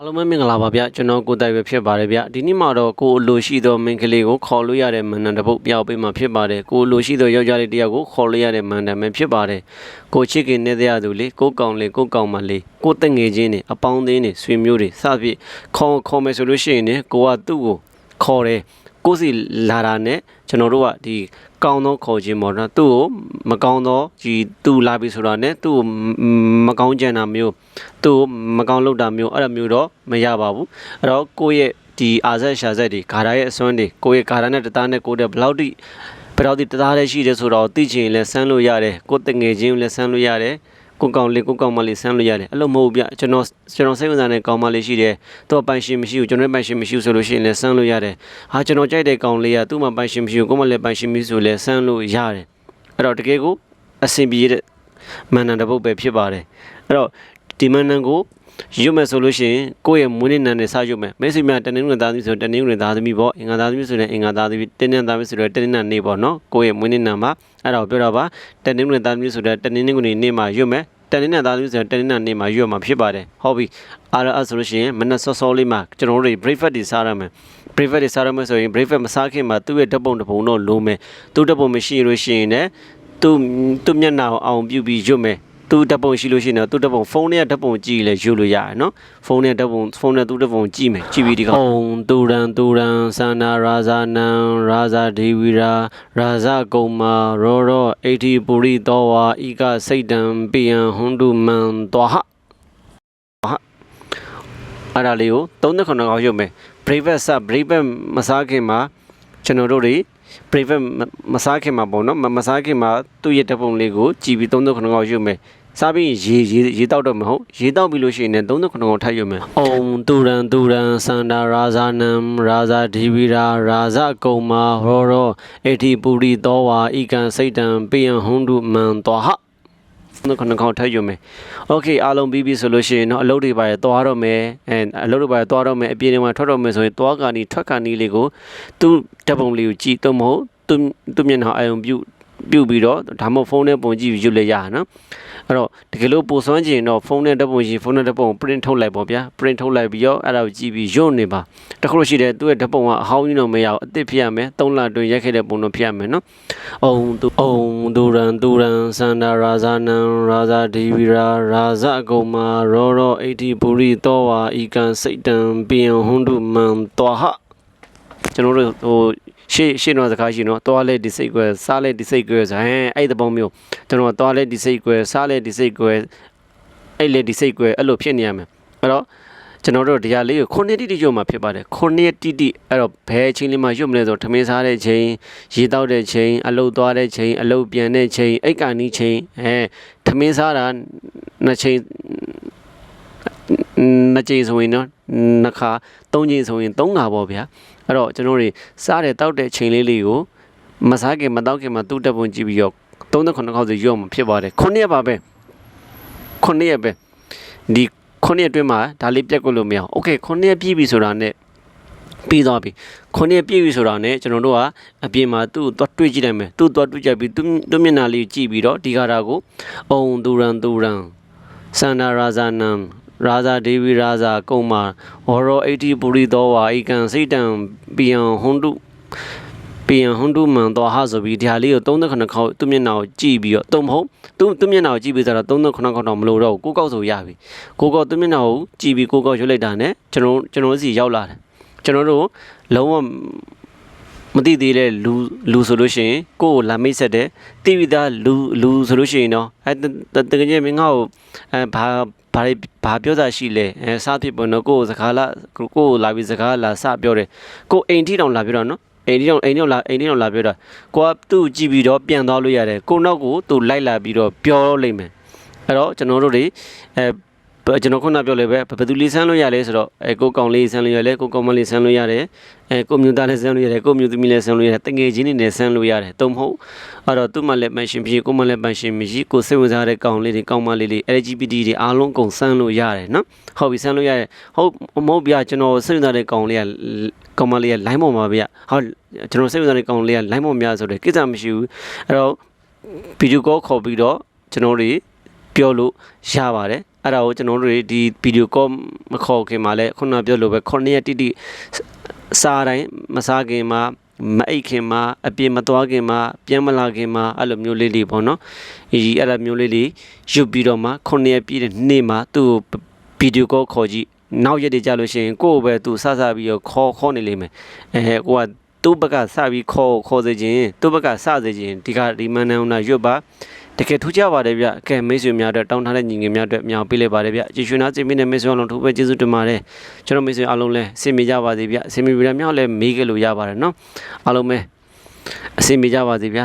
အားလုံးပဲမင်္ဂလာပါဗျကျွန်တော်ကိုတိုင်ပဲဖြစ်ပါတယ်ဗျဒီနေ့မှာတော့ကိုအလိုရှိသောမင်္ဂလေးကိုခေါ်လို့ရတဲ့မန္တန်တစ်ပုတ်ပြောက်ပေးမှာဖြစ်ပါတယ်ကိုအလိုရှိသောယောက်ျားလေးတစ်ယောက်ကိုခေါ်လို့ရတဲ့မန္တန်ပဲဖြစ်ပါတယ်ကိုချစ်ခင်နေတဲ့သူလေးကိုကောင်လေးကိုကောင်မလေးကိုတက်ငယ်ချင်းတွေအပေါင်းအသင်းတွေဆွေမျိုးတွေစသဖြင့်ခေါ်ခေါ်မယ်ဆိုလို့ရှိရင်ねကိုကသူ့ကိုခေါ်တယ် ကိုစီလာတာနဲ့ကျွန်တော်တို့ကဒီကောင်းသောခေါ်ခြင်းပေါ့နော်သူ့ကိုမကောင်းသောဒီသူလာပြီဆိုတာနဲ့သူ့ကိုမကောင်းကြံတာမျိုးသူ့ကိုမကောင်းလုပ်တာမျိုးအဲ့လိုမျိုးတော့မရပါဘူးအဲ့တော့ကိုယ့်ရဲ့ဒီအာဇက်ရှာဇက်တွေဂါရရဲ့အစွမ်းတွေကိုယ့်ရဲ့ဂါရနဲ့တသားနဲ့ကိုယ့်တဲ့ဘယ်လောက်တိဘယ်လောက်တိတသားလေးရှိတယ်ဆိုတော့သိချင်ရင်လည်းဆန်းလို့ရတယ်ကိုယ့်တငယ်ချင်းကိုလည်းဆန်းလို့ရတယ် ကိုကောင်လေးကိုကောင်မလေးဆန်းလို့ရတယ်အဲ့လိုမဟုတ်ဘူးဗျကျွန်တော်ကျွန်တော်စိတ်ဝင်စားတဲ့ကောင်မလေးရှိတယ်သူကပိုင်ရှင်မရှိဘူးကျွန်တော်ပိုင်ရှင်မရှိဘူးဆိုလို့ရှိရင်လည်းဆန်းလို့ရတယ်ဟာကျွန်တော်ကြိုက်တဲ့ကောင်လေးကသူ့မှာပိုင်ရှင်မရှိဘူးကိုမလည်းပိုင်ရှင်မရှိဆိုလည်းဆန်းလို့ရတယ်အဲ့တော့တကယ်ကိုအဆင်ပြေတဲ့မန္တန်တစ်ပုတ်ပဲဖြစ်ပါတယ်အဲ့တော့ဒီမန္တန်ကို ရွတ်မယ်ဆိုလို့ရှိရင်ကိုယ့်ရဲ့မွေးနေ့နံနဲ့စရွတ်မယ်မိတ်ဆွေများတနင်္ဂနွေသားသမီးဆိုတနင်္ဂနွေသားသမီးပေါ့အင်္ဂါသားသမီးဆိုရင်အင်္ဂါသားသမီးတင်းတင်းသားသမီးဆိုတော့တင်းတင်းနံနေပေါ့နော်ကိုယ့်ရဲ့မွေးနေ့နံမှာအဲ့ဒါကိုပြောတာပါတနင်္ဂနွေသားသမီးဆိုတော့တနင်္ဂနွေနေ့မှာရွတ်မယ်တနင်္လာသားသမီးဆိုတော့တနင်္လာနေ့မှာရွတ်မှာဖြစ်ပါတယ်ဟုတ်ပြီအားရအဲ့ဆိုလို့ရှိရင်မနက်စောစောလေးမှာကျွန်တော်တို့တွေ breakfast တွေစားရမယ် breakfast တွေစားရမယ်ဆိုရင် breakfast မစားခင်မှာသူ့ရဲ့ဓာတ်ပုံတစ်ပုံတော့လုံးမယ်သူ့ဓာတ်ပုံမရှိလို့ရှိရင်လည်းသူ့သူ့မျက်နှာကိုအောင်ပြုတ်ပြီးရွတ်မယ် သူဓာတ်ပုံရှိလို့ရှိရင်တော့သူဓာတ်ပုံဖုန်းနဲ့ဓာတ်ပုံကြည့်လဲယူလို့ရတယ်နော်ဖုန်းနဲ့ဓာတ်ပုံဖုန်းနဲ့သူဓာတ်ပုံကြည့်မယ်ကြည့်ပြီးဒီကောင်အောင်တူရန်တူရန်သန္နာရာဇာနံရာဇာဒေဝီရာရာဇကုံမာရောရောအိဋ္ဌိပုရိသောဝါဤကစိတ်တံပိယံဟွန်တုမံတောဟဟာအဲ့ဒါလေးကို39ခေါက်ရုပ်မယ် breakfast စ breakfast မစားခင်မှာကျွန်တော်တို့တွေ private မစားခင်မှာပေါ့နော်မစားခင်မှာသူ့ရဲ့တပ်ပုံလေးကိုကြည်ပြီး39ခေါက်ရုပ်မယ် စားပြီးရေရေရေတောက်တော့မဟုတ်ရေတောက်ပြီးလို့ရှိရင်လည်း39ခေါက်ထပ်ရုပ်မယ်အုံတူရန်တူရန်စန္ဒာရာဇာနံရာဇာဒီဝီရာရာဇကုံမာရောရောအဋ္ဌိပုရိသောဝါဤကံစိတ်တံပိယံဟွန်တုမံတောဟနှုတ်ခဏခေါက်ထပ်ယူမယ်။ Okay အားလုံးပြီးပြီဆိုလို့ရှိရင်တော့အလုပ်တွေပါရသွားတော့မယ်။အဲအလုပ်တွေပါရသွားတော့မယ်အပြင်ထဲမှာထွက်တော့မယ်ဆိုရင်သွားကနီထွက်ကနီလေးကိုသူ့ဓာတ်ပုံလေးကိုကြည့်တော့မဟုတ်သူ့သူ့မျက်နှာအယုံပြုတ် ပြုတ်ပြီးတော့ဒါမှမဟုတ်ဖုန်းနဲ့ပုံကြည့်ပြီးရွတ်လိုက်ရတာနော်အဲ့တော့တကယ်လို့ပို့စွမ်းချင်တော့ဖုန်းနဲ့ဓာတ်ပုံရှင်ဖုန်းနဲ့ဓာတ်ပုံ print ထုတ်လိုက်ပေါ့ဗျာ print ထုတ်လိုက်ပြီးတော့အဲ့ဒါကိုကြည့်ပြီးရွတ်နေပါတခုလို့ရှိတယ်သူ့ရဲ့ဓာတ်ပုံကအဟောင်းကြီးတော့မရအောင်အစ်စ်ဖြစ်ရမယ်၃လတွင်ရိုက်ခဲ့တဲ့ပုံတော့ဖြစ်ရမယ်နော်အုံသူအုံဒူရန်ဒူရန်စန္ဒာရာဇာနံရာဇာဒီဝီရာရာဇအကုံမာရောရောအိဋ္ဌိပုရိသောဝါဤကံစိတ်တံပိယံဟွန်တုမံတောဟ ကျွန်တော်တို့ဟိုရှေ့ရှေ့တော့စကားရှိနော်သွားလဲဒီစိတ်ကွယ်စားလဲဒီစိတ်ကွယ်ဆိုရင်အဲ့ဒီပုံမျိုးကျွန်တော်သွားလဲဒီစိတ်ကွယ်စားလဲဒီစိတ်ကွယ်အဲ့လေဒီစိတ်ကွယ်အဲ့လိုဖြစ်နေရမယ်အဲ့တော့ကျွန်တော်တို့တရားလေးကိုခုနှစ်တိတိရွတ်မှာဖြစ်ပါတယ်ခုနှစ်တိတိအဲ့တော့ဘယ်အချိန်လေးမှာရွတ်မလဲဆိုထမင်းစားတဲ့ချိန်ရေတောက်တဲ့ချိန်အလုတ်သွားတဲ့ချိန်အလုတ်ပြန်တဲ့ချိန်အိတ်ကာနီးချိန်အဲထမင်းစားတာနှစ်ချိန်နှစ်ချိန်ဆိုရင်နော်နှစ်ခါသုံးချိန်ဆိုရင်သုံးခါပေါ့ဗျာ အဲ့တော့ကျွန်တော်တို့စားတဲ့တောက်တဲ့ချိန်လေးလေးကိုမစားခင်မတောက်ခင်မှာသူ့တက်ပုံကြည့်ပြီးတော့39ခေါက်စီရွတ်မှာဖြစ်ပါတယ်ခုနှစ်ရက်ပါပဲခုနှစ်ရက်ပဲဒီခုနှစ်ရက်အတွင်းမှာဒါလေးပြက်ကွလို့မရအောင်โอเคခုနှစ်ရက်ပြည့်ပြီဆိုတာနဲ့ပြီးသွားပြီခုနှစ်ပြည့်ပြီဆိုတာနဲ့ကျွန်တော်တို့ကအပြင်မှာသူ့သွားတွေ့ကြည့်လိုက်မယ်သူ့သွားတွေ့ကြပြီးသူသူမျက်နှာလေးကြည့်ပြီးတော့ဒီကာတာကိုအုံသူရန်သူရန်စန္ဒရာဇာနံ ရာဇာဒေဝီရာဇာကုံမာဝရောအိဋ္ဌိပုရိသောဝါဧကံစိတ်တံပိယံဟွန်တုပိယံဟွန်တုမံတော်ဟာဆိုပြီးဒီဟာလေးကို39ခေါက်သူ့မျက်နှာကိုကြည့်ပြီးတော့တုံမဟုတ်သူ့သူ့မျက်နှာကိုကြည့်ပြီးဆိုတော့39ခေါက်တော့မလို့တော့ကိုကောက်ဆိုရပြီကိုကောက်သူ့မျက်နှာကိုကြည့်ပြီးကိုကောက်ရွတ်လိုက်တာနဲ့ကျွန်တော်ကျွန်တော်စီရောက်လာတယ်ကျွန်တော်တို့လုံးဝမသိသေးတဲ့လူလူဆိုလို့ရှိရင်ကိုယ်ကိုလာမိတ်ဆက်တဲ့တိဝိသားလူလူဆိုလို့ရှိရင်တော့အဲတကယ်ကြီးမင်းငါ့ကိုအဲဘာ ဘာဘာပြောတာရှိလဲအဲစားဖြစ်ပေါ်တော့ကိုယ်စကားလာကိုယ်လာပြီးစကားလာစပြောတယ်ကိုအိမ်ထိတောင်လာပြောတော့နော်အိမ်ထိတောင်အိမ်ထိတောင်လာအိမ်ထိတောင်လာပြောတာကိုကသူ့ကြည့်ပြီးတော့ပြန်သွားလို့ရတယ်ကိုနောက်ကိုသူလိုက်လာပြီးတော့ပြောလိမ့်မယ်အဲ့တော့ကျွန်တော်တို့တွေအဲ ကျွန်တော်ခုနပြောလေပဲဘယ်သူလေးဆန်းလို့ရလဲဆိုတော့အဲကိုကောင်လေးဆန်းလို့ရလဲကိုကောင်မလေးဆန်းလို့ရတယ်အဲကိုမျိုးသားလေးဆန်းလို့ရတယ်ကိုမျိုးသမီးလေးဆန်းလို့ရတယ်တငယ်ချင်းတွေနဲ့ဆန်းလို့ရတယ်တုံမဟုတ်အဲ့တော့သူ့မှလည်းပန်ရှင်ဖြစ်ကိုမလည်းပန်ရှင်မရှိကိုစိတ်ဝင်စားတဲ့ကောင်လေးတွေကောင်မလေးတွေ LGBT တွေအားလုံးကုန်ဆန်းလို့ရတယ်နော်ဟုတ်ပြီဆန်းလို့ရတယ်ဟုတ်မဟုတ်ဗျာကျွန်တော်စိတ်ဝင်စားတဲ့ကောင်လေးကကောင်မလေးက line ပေါ်မှာဗျဟုတ်ကျွန်တော်စိတ်ဝင်စားတဲ့ကောင်လေးက line ပေါ်များဆိုတော့ကိစ္စမရှိဘူးအဲ့တော့ဗီဒီယိုကောခေါ်ပြီးတော့ကျွန်တော်တွေပြောလို့ရပါတယ် အဲ့ဒါကိုကျွန်တော်တို့တွေဒီဗီဒီယိုကောမခေါ်ခင်မှာလဲခုနကပြောလို့ပဲ9ရက်တိတိစားတိုင်းမစားခင်မှာမအိတ်ခင်မှာအပြင်မသွားခင်မှာပြန်မလာခင်မှာအဲ့လိုမျိုးလေးတွေပေါ့နော်ဒီအဲ့လိုမျိုးလေးတွေယူပြီးတော့မှ9ရက်ပြည့်တဲ့နေ့မှာသူ့ကိုဗီဒီယိုကောခေါ်ကြည့်နောက်ရက်တွေကြာလို့ရှိရင်ကိုယ့်ကိုပဲသူစစပြီးတော့ခေါ်ခေါ်နေလိမ့်မယ်အဲကိုကသူ့ဘက်ကစပြီးခေါ်ခေါ်စေခြင်းသူ့ဘက်ကစစေခြင်းဒီကဒီမန်နန်နာရွတ်ပါ တကယ်ထူးခြားပါတယ်ဗျကဲမိတ်ဆွေများအတွက်တောင်းထားတဲ့ညီငယ်များအတွက်မြောင်ပေးလိုက်ပါတယ်ဗျကြည်ရွှေနာစီမင်းနဲ့မိတ်ဆွေအောင်လုံးထိုးပဲကျေးဇူးတင်ပါတယ်ကျွန်တော်မိတ်ဆွေအားလုံးလည်းစင်မိကြပါစေဗျစင်မိပြီးတော့မြောက်လည်းမေးခဲ့လို့ရပါတယ်နော်အားလုံးပဲအစင်မိကြပါစေဗျ